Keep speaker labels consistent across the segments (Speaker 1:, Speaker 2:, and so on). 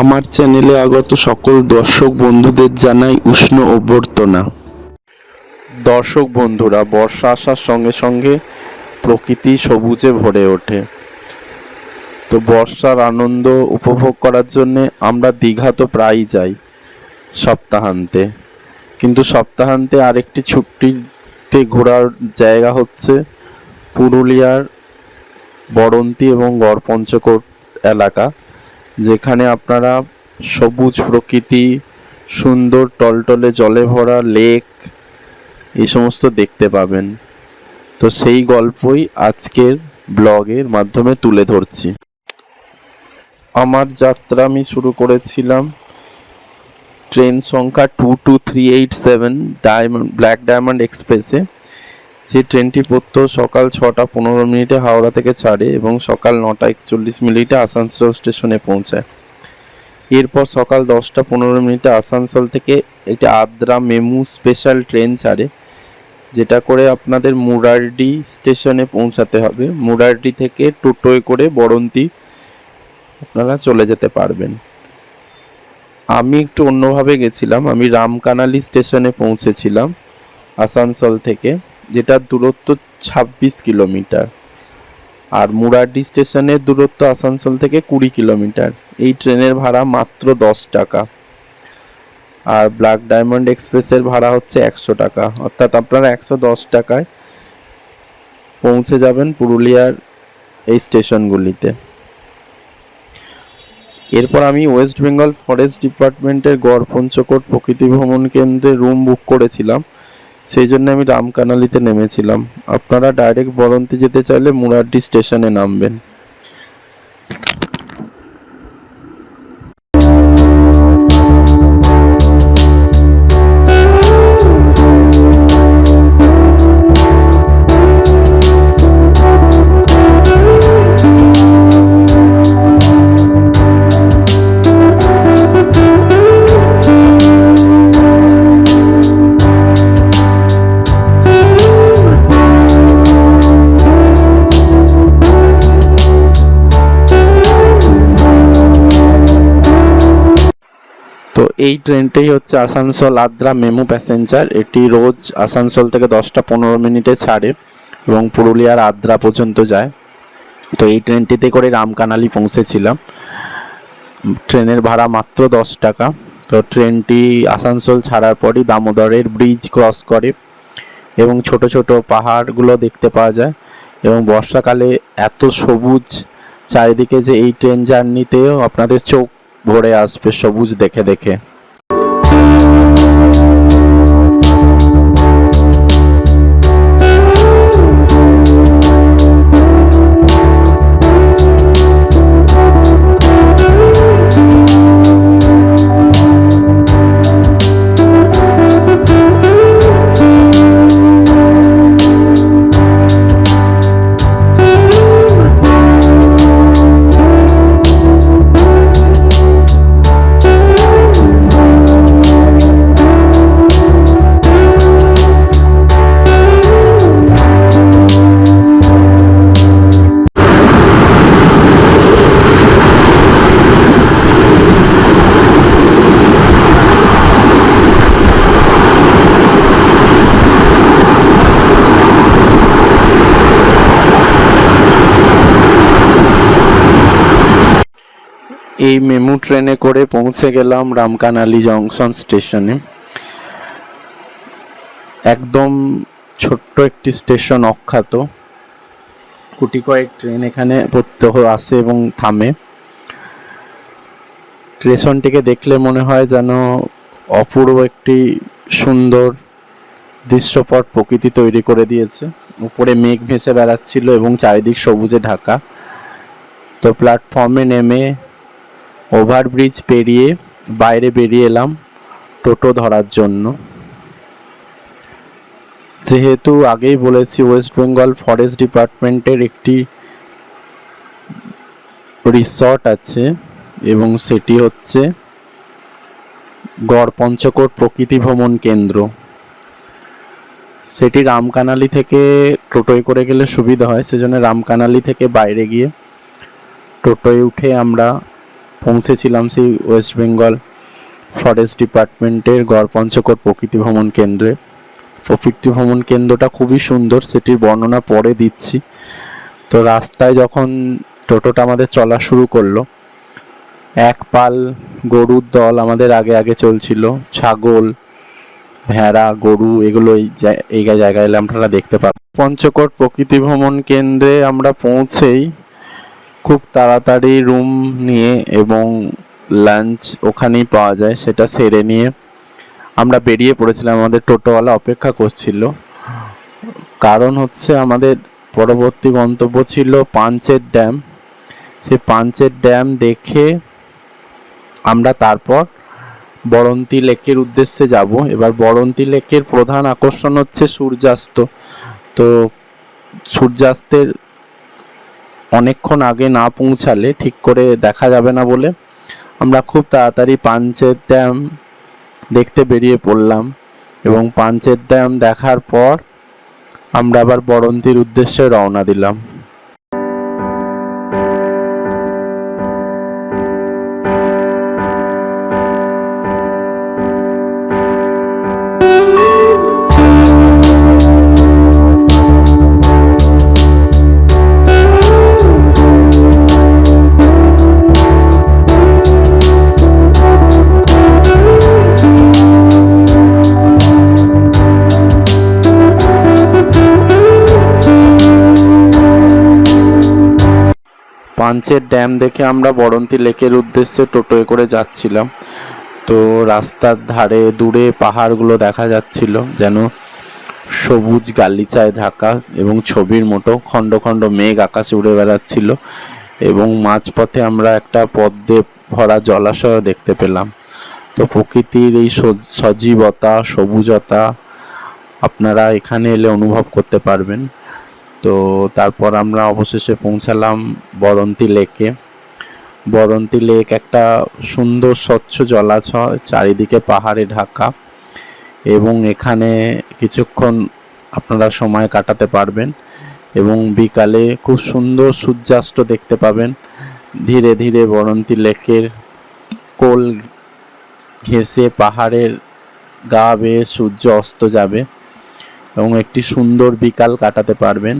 Speaker 1: আমার চ্যানেলে আগত সকল দর্শক বন্ধুদের জানাই উষ্ণ অভ্যর্থনা।
Speaker 2: দর্শক বন্ধুরা, বর্ষা আসার সঙ্গে সঙ্গে প্রকৃতি সবুজে ভরে ওঠে। তো বর্ষার আনন্দ উপভোগ করার জন্যে আমরা দীঘা তো প্রায়ই যাই সপ্তাহান্তে। কিন্তু সপ্তাহান্তে আরেকটি ছুটিতে ঘোরার জায়গা হচ্ছে পুরুলিয়ার বড়ন্তি এবং গড়পঞ্চকোট এলাকা। যেখানে আপনারা সবুজ প্রকৃতি, সুন্দর টলটলে জলে ভরা লেক, এই সমস্ত দেখতে পাবেন। তো সেই গল্পই আজকের ব্লগের মাধ্যমে তুলে ধরছি। আমার যাত্রা আমি শুরু করেছিলাম ট্রেন সংখ্যা two two three eight seven diamond black diamond এক্সপ্রেসে যে ট্রেনটি পড়তো সকাল ছটা পনেরো মিনিটে হাওড়া থেকে ছাড়ে এবং সকাল নটা একচল্লিশ মিনিটে আসানসোল স্টেশনে পৌঁছায়। এরপর সকাল দশটা পনেরো মিনিটে আসানসোল থেকে একটি আদ্রা মেমু স্পেশাল ট্রেন ছাড়ে, যেটা করে আপনাদের মুরারডি স্টেশনে পৌঁছাতে হবে। মুরারডি থেকে টোটোয় করে বরন্তি আপনারা চলে যেতে পারবেন। আমি একটু অন্যভাবে গেছিলাম, আমি রামকানালি স্টেশনে পৌঁছেছিলাম আসানসোল থেকে। যেটার দূরত্ব ছাব্বিশ কিলোমিটার। আর মুরারডি স্টেশনের দূরত্ব আসানসোল থেকে কুড়ি কিলোমিটার। এই ট্রেনের ভাড়া মাত্র দশ টাকা। আর ব্ল্যাক ডায়মন্ড এক্সপ্রেসের ভাড়া হচ্ছে একশো টাকা। অর্থাৎ আপনারা একশো দশ টাকায় পৌঁছে যাবেন পুরুলিয়ার এই স্টেশনগুলিতে। এরপর আমি ওয়েস্ট বেঙ্গল ফরেস্ট ডিপার্টমেন্টের গড় পঞ্চকোট প্রকৃতি ভ্রমণ কেন্দ্রে রুম বুক করেছিলাম। সেই জন্য আমি রামকানালিতে নেমেছিলাম। আপনারা ডাইরেক্ট বরন্তি যেতে চাইলে মুরাড্ডি স্টেশনে নামবেন। এই ট্রেনটাই হচ্ছে আসানসোল আদ্রা মেমু প্যাসেঞ্জার। এটি রোজ আসানসোল থেকে দশটা পনেরো মিনিটে ছাড়ে এবং পুরুলিয়ার আদ্রা পর্যন্ত যায়। তো এই ট্রেনটিতে করে রামকানালি পৌঁছেছিলাম। ট্রেনের ভাড়া মাত্র দশ টাকা। তো ট্রেনটি আসানসোল ছাড়ার পরই দামোদরের ব্রিজ ক্রস করে এবং ছোট ছোট পাহাড়গুলো দেখতে পাওয়া যায় এবং বর্ষাকালে এত সবুজ চারিদিকে যে এই ট্রেন জার্নিতেও আপনাদের চোখ ভরে আসবে সবুজ দেখে দেখে। এই মেমু ট্রেনে করে পৌঁছে গেলাম রামকানালি জংশন স্টেশনে। একদম ছোট্ট একটি স্টেশন অখ্যাত। কুটি কয়েক ট্রেন এখানে প্রত্যহ আসে এবং থামে। স্টেশনটিকে দেখলে মনে হয় যেন অপূর্ব একটি সুন্দর দৃশ্যপট প্রকৃতি তৈরি করে দিয়েছে। উপরে মেঘ ভেসে বেড়াচ্ছিল এবং চারিদিক সবুজে ঢাকা। তো প্ল্যাটফর্মে নেমে ওভারব্রিজ পেরিয়ে বাইরে বেরিয়ে এলাম টোটো ধরার জন্য। যেহেতু আগেই বলেছি ওয়েস্ট বেঙ্গল ফরেস্ট ডিপার্টমেন্টের একটি রিসর্ট আছে এবং সেটি হচ্ছে গড় পঞ্চকোট প্রকৃতি ভ্রমণ কেন্দ্র। সেটি রামকানালি থেকে টোটোয় করে গেলে সুবিধা হয়, সেজন্য রামকানালি থেকে বাইরে গিয়ে টোটোয় উঠে আমরা পৌঁছেছিলাম সেই ওয়েস্ট বেঙ্গল ফরেস্ট ডিপার্টমেন্টের গড় পঞ্চকোট প্রকৃতি ভ্রমণ কেন্দ্রে। প্রকৃতি ভ্রমণ কেন্দ্রটা খুবই সুন্দর, সেটির বর্ণনা পরে দিচ্ছি। তো রাস্তায় যখন টোটোটা আমাদের চলা শুরু করল, এক পাল গরুর দল আমাদের আগে আগে চলছিল, ছাগল, ভেড়া, গরু, এগুলো এই জায়- এই জায়গায় আপনারা দেখতে পাবেন। পঞ্চকোট প্রকৃতি ভ্রমণ কেন্দ্রে আমরা পৌঁছেই খুব তাড়াতাড়ি রুম নিয়ে এবং লাঞ্চ ওখানেই পাওয়া যায়, সেটা সেরে নিয়ে আমরা বেরিয়ে পড়েছিলাম। আমাদের টোটোওয়ালা অপেক্ষা করছিল। কারণ হচ্ছে আমাদের পরবর্তী গন্তব্য ছিল পাঞ্চের ড্যাম। সে পাঞ্চের ড্যাম দেখে আমরা তারপর বরন্তি লেকের উদ্দেশ্যে যাব। এবার বরন্তি লেকের প্রধান আকর্ষণ হচ্ছে সূর্যাস্ত। তো সূর্যাস্তের অনেকক্ষণ আগে না পৌঁছালে ঠিক করে দেখা যাবে না বলে আমরা খুব তাড়াতাড়ি পাঞ্চের ড্যাম দেখতে বেরিয়ে পড়লাম এবং পাঞ্চের ড্যাম দেখার পর আমরা আবার বরন্তির উদ্দেশ্যে রওনা দিলাম। পাঞ্চের ড্যাম দেখে আমরা বরন্তি লেকের উদ্দেশ্যে টোটোয় করে যাচ্ছিলাম। তো রাস্তার ধারে দূরে পাহাড়গুলো দেখা যাচ্ছিল, যেন সবুজ গালিচায় ঢাকা এবং ছবির মতো খণ্ড খণ্ড মেঘ আকাশে উড়ে বেড়াচ্ছিল এবং মাঝপথে আমরা একটা পদ্মে ভরা জলাশয় দেখতে পেলাম। তো প্রকৃতির এই সজ- সজীবতা, সবুজতা আপনারা এখানে এলে অনুভব করতে পারবেন। তো তারপর আমরা অবশেষে পৌঁছালাম বরন্তি লেকে। বরন্তি লেক একটা সুন্দর স্বচ্ছ জলাশয়, চারিদিকে পাহাড়ে ঢাকা এবং এখানে কিছুক্ষণ আপনারা সময় কাটাতে পারবেন এবং বিকালে খুব সুন্দর সূর্যাস্ত দেখতে পাবেন। ধীরে ধীরে বরন্তি লেকের কোল ঘেঁষে পাহাড়ের গা বেয়ে সূর্য অস্ত যাবে। এবং একটি সুন্দর বিকাল কাটাতে পারবেন।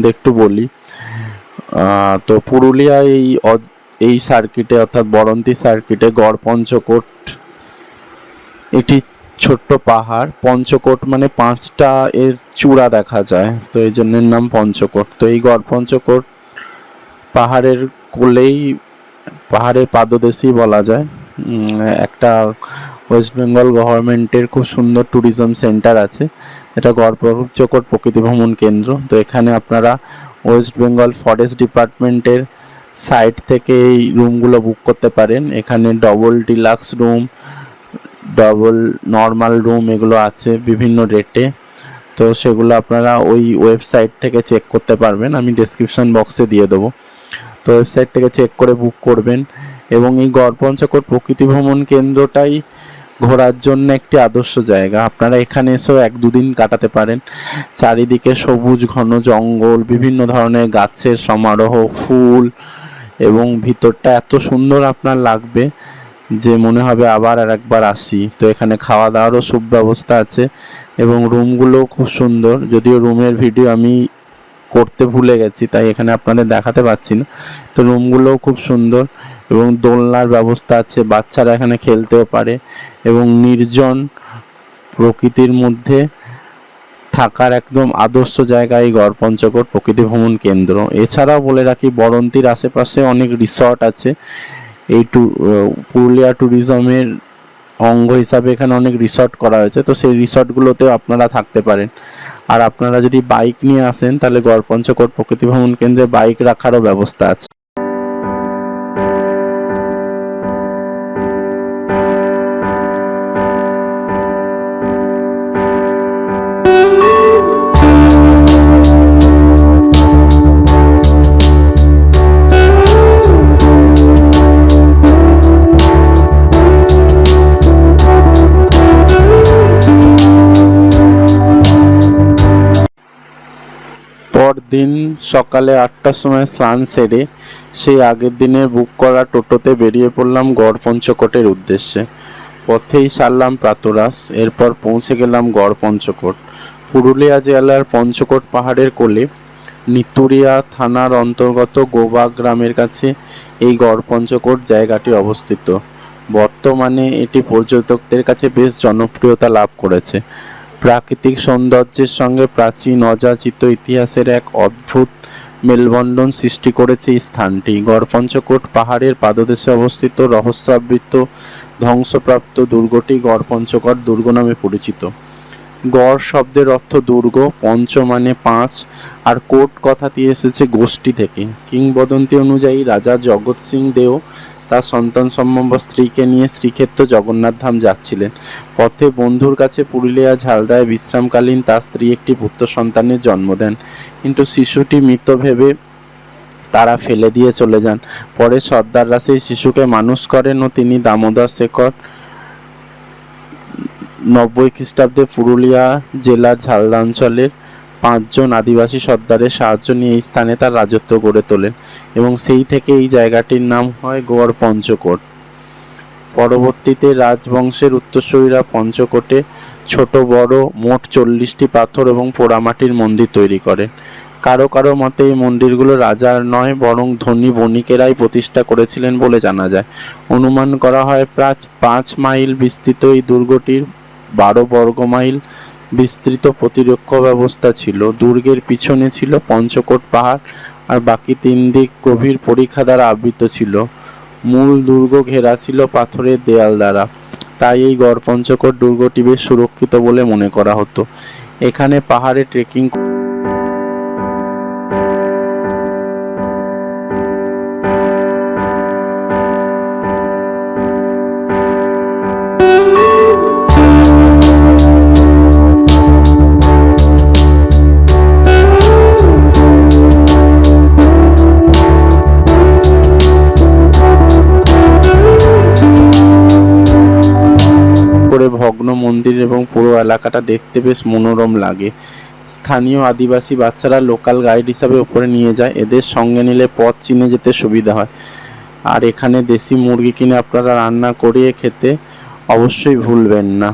Speaker 2: সম্বন্ধে একটু বলি। তো পুরুলিয়া এই এই সার্কিটে অর্থাৎ বরন্তি সার্কিটে গড় পঞ্চকোট, এটি ছোট্ট পাহাড়। পঞ্চকোট মানে পাঁচটা এর চূড়া দেখা যায়, তো এই জন্যের নাম পঞ্চকোট। তো এই গড় পঞ্চকোট পাহাড়ের কোলেই, পাহাড়ের পাদদেশেই বলা যায়। একটা ওয়েস্ট বেঙ্গল গভর্নমেন্টের খুব সুন্দর ট্যুরিজম সেন্টার আছে। এটা পঞ্চকোট প্রকৃতি ভ্রমণ কেন্দ্র। তো এখানে আপনারা ওয়েস্ট বেঙ্গল ফরেস্ট ডিপার্টমেন্টের সাইট থেকে এই রুমগুলো বুক করতে পারেন। এখানে double deluxe room double normal room এগুলো আছে বিভিন্ন রেটে তো সেগুলো আপনারা ওই ওয়েবসাইট থেকে চেক করতে পারবেন। আমি ডেসক্রিপশন বক্সে দিয়ে দেবো। তো ওয়েবসাইট থেকে চেক করে বুক করবেন। এবং এই গড় পঞ্চকোট প্রকৃতি ভ্রমণ কেন্দ্রটাই ঘোরার জন্য একটি আদর্শ জায়গা। আপনারা এখানে এসেও এক দুদিন কাটাতে পারেন। চারিদিকে সবুজ, ঘন জঙ্গল, বিভিন্ন ধরনের গাছের সমারোহ, ফুল এবং ভিতরটা এত সুন্দর আপনার লাগবে যে মনে হবে আবার আর একবার আসি। তো এখানে খাওয়া দাওয়ারও সুব্যবস্থা আছে এবং রুমগুলোও খুব সুন্দর। যদিও রুমের ভিডিও আমি করতে ভুলে গেছি, তাই এখানে আপনাদের দেখাতে পাচ্ছি না। তো রুমগুলোও খুব সুন্দর। এবং দোলনার ব্যবস্থা আছে, বাচ্চারা এখানে খেলতেও পারে এবং নির্জন প্রকৃতির মধ্যে থাকার একদম আদর্শ জায়গা এই গড় পঞ্চকোট প্রকৃতি ভ্রমণ কেন্দ্র। এছাড়াও বলে রাখি, বরন্তির আশেপাশে অনেক রিসর্ট আছে। এই টু পুরুলিয়া ট্যুরিজমের অঙ্গ হিসাবে এখানে অনেক রিসর্ট করা হয়েছে, তো সেই রিসর্টগুলোতেও আপনারা থাকতে পারেন। আর আপনারা যদি বাইক নিয়ে আসেন, তাহলে গড় পঞ্চকোট প্রকৃতি ভ্রমণ কেন্দ্রে বাইক রাখারও ব্যবস্থা আছে। দিন সকালে আটটার সময় স্নান সেরে সেই আগের দিনের বুক করা টোটোতে বেরিয়ে পড়লাম গড় পঞ্চকোটের উদ্দেশ্যে। পথেই সারলাম প্রাতরাস, এরপর পৌঁছে গেলাম গড় পঞ্চকোট পুরুলিয়া জেলার পঞ্চকোট পাহাড়ের কোলে নিতুরিয়া থানার অন্তর্গত গোবা গ্রামের কাছে এই গড় পঞ্চকোট জায়গাটি অবস্থিত। বর্তমানে এটি পর্যটকদের কাছে বেশ জনপ্রিয়তা লাভ করেছে। প্রাকৃতিক সৌন্দর্যের সঙ্গে প্রাচীন অযাচিত ইতিহাসের এক অদ্ভুত মেলবন্ধন সৃষ্টি করেছে এই স্থানটি। গড়পঞ্চকোট পাহাড়ের পাদদেশে অবস্থিত রহস্যাবৃত ধ্বংসপ্রাপ্ত দুর্গটি গড়পঞ্চকোট দুর্গ নামে পরিচিত। গড় শব্দের অর্থ দুর্গ, পঞ্চ মানে পাঁচ, আর কোট কথাটি এসেছে গোষ্ঠী থেকে। কিংবদন্তি অনুযায়ী রাজা জগৎ সিং দেও তার সন্তান সম্ভব স্ত্রীকে নিয়ে শ্রীক্ষেত্র জগন্নাথ ধাম যাচ্ছিলেন। পথে বন্ধুর কাছে পুরুলিয়া ঝালদায় বিশ্রামকালীন তার স্ত্রী একটি পুত্র সন্তানের জন্ম দেন। কিন্তু শিশুটি মৃত ভেবে তারা ফেলে দিয়ে চলে যান। পরে সর্দাররা সেই শিশুকে মানুষ করেন ও তিনি দামোদর শেখর নব্বই খ্রিস্টাব্দে পুরুলিয়া জেলার ঝালদা অঞ্চলের পাঁচজন আদিবাসী সর্দারের সাহায্য নিয়ে এই স্থানে তার রাজত্ব গড়ে তোলেন এবং সেই থেকে এই জায়গাটির নাম হয় গড় পঞ্চকোট। পরবর্তীতে রাজবংশের উত্তরসূরিরা পঞ্চকোটে ছোট, বড়, মোট চল্লিশটি পাথর এবং পোড়ামাটির মন্দির তৈরি করেন কারও কারও মতে এই মন্দিরগুলো রাজার নয়, বরং ধনী বণিকেরাই প্রতিষ্ঠা করেছিলেন বলে জানা যায়। অনুমান করা হয় প্রায় পাঁচ মাইল বিস্তৃত এই দুর্গটির বারো বর্গ মাইল বিস্তৃত প্রতিরক্ষা ব্যবস্থা ছিল। দুর্গের পিছনে ছিল পঞ্চকোট পাহাড় আর বাকি তিন দিক গভীর পরীক্ষা দ্বারা আবৃত ছিল। মূল দুর্গ ঘেরা ছিল পাথরের দেয়াল দ্বারা। তাই এই গড় পঞ্চকোট দুর্গটি বেশ সুরক্ষিত বলে মনে করা হতো। এখানে পাহাড়ে ট্রেকিং মন্দির এবং পুরো এলাকাটা দেখতে বেশ মনোরম লাগে। স্থানীয় আদিবাসী বাচ্চারা লোকাল গাইড হিসাবে উপরে নিয়ে যায়। এদের সঙ্গে নিলে পথ চিনে যেতে সুবিধা হয়। আর এখানে দেশি মুরগি কিনে আপনারা রান্না করিয়ে খেতে অবশ্যই ভুলবেন না।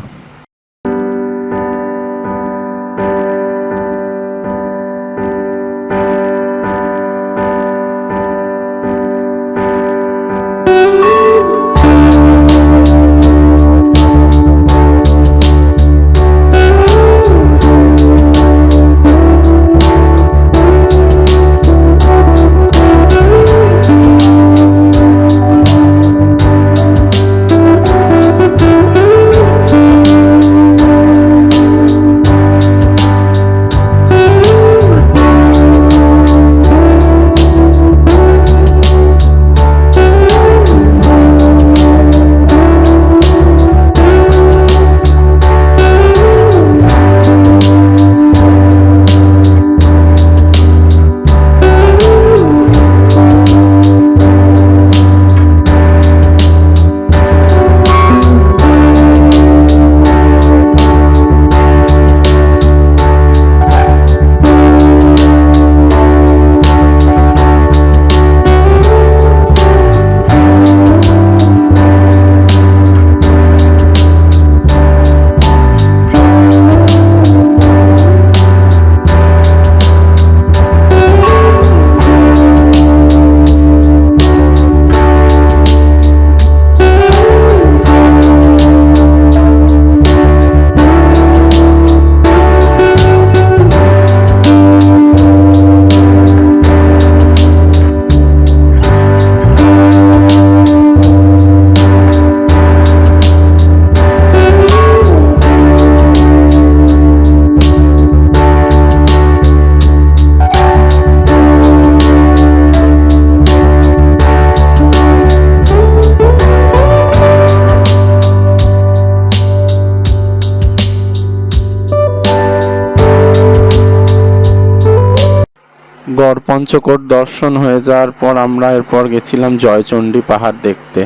Speaker 2: গড় পঞ্চকোট দর্শন হয়ে যাওয়ার পর আমরা এরপর গেছিলাম জয়চণ্ডী পাহাড় দেখতে।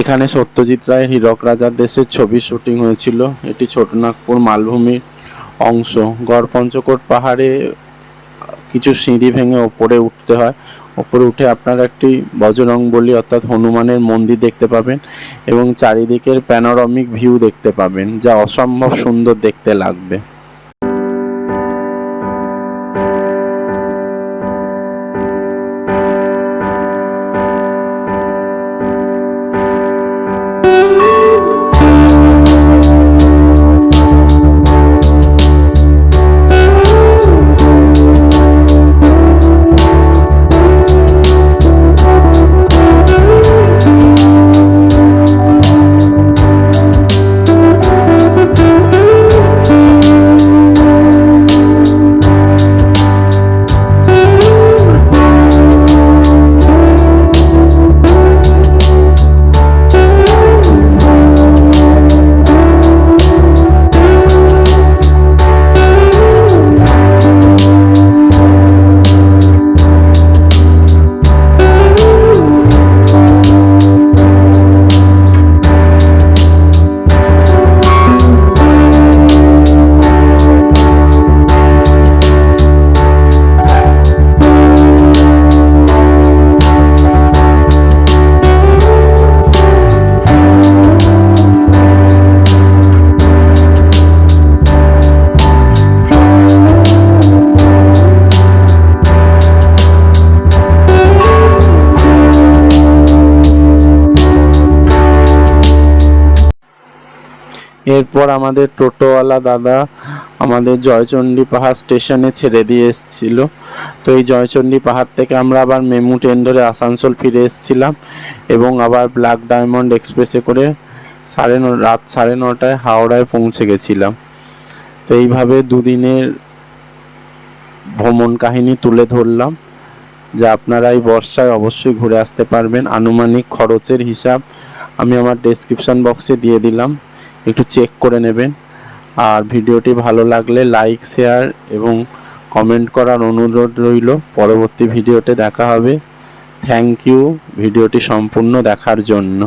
Speaker 2: এখানে সত্যজিৎ রায়ের হীরক রাজার দেশের ছবি শুটিং হয়েছিল। এটি ছোটনাগপুর মালভূমির অংশ। গড় পঞ্চকোট পাহাড়ে কিছু সিঁড়ি ভেঙে ওপরে উঠতে হয়। ওপরে উঠে আপনারা একটি বজরং বলি অর্থাৎ হনুমানের মন্দির দেখতে পাবেন এবং চারিদিকের প্যানোরামিক ভিউ দেখতে পাবেন, যা অসম্ভব সুন্দর দেখতে লাগবে। এরপর আমাদের টোটোওয়ালা দাদা আমাদের জয়চণ্ডী পাহাড় স্টেশনে ছেড়ে দিয়ে এসেছিল। তো এই জয়চণ্ডী পাহাড় থেকে আমরা আবার মেমু ট্রেন ধরে আসানসোল ফিরে এসেছিলাম এবং আবার ব্ল্যাক ডায়মন্ড এক্সপ্রেসে করে সাড়ে ন, রাত সাড়ে নটায় হাওড়ায় পৌঁছে গেছিলাম। তো এইভাবে দুদিনের ভ্রমণ কাহিনী তুলে ধরলাম, যা আপনারা এই বর্ষায় অবশ্যই ঘুরে আসতে পারবেন। আনুমানিক খরচের হিসাব আমি আমার ডেসক্রিপশন বক্সে দিয়ে দিলাম। একটু চেক করে নেবেন। আর ভিডিওটি ভালো লাগলে লাইক শেয়ার এবং কমেন্ট করার অনুরোধ রইল। পরবর্তী ভিডিওতে দেখা হবে। থ্যাংক ইউ ভিডিওটি সম্পূর্ণ দেখার জন্য।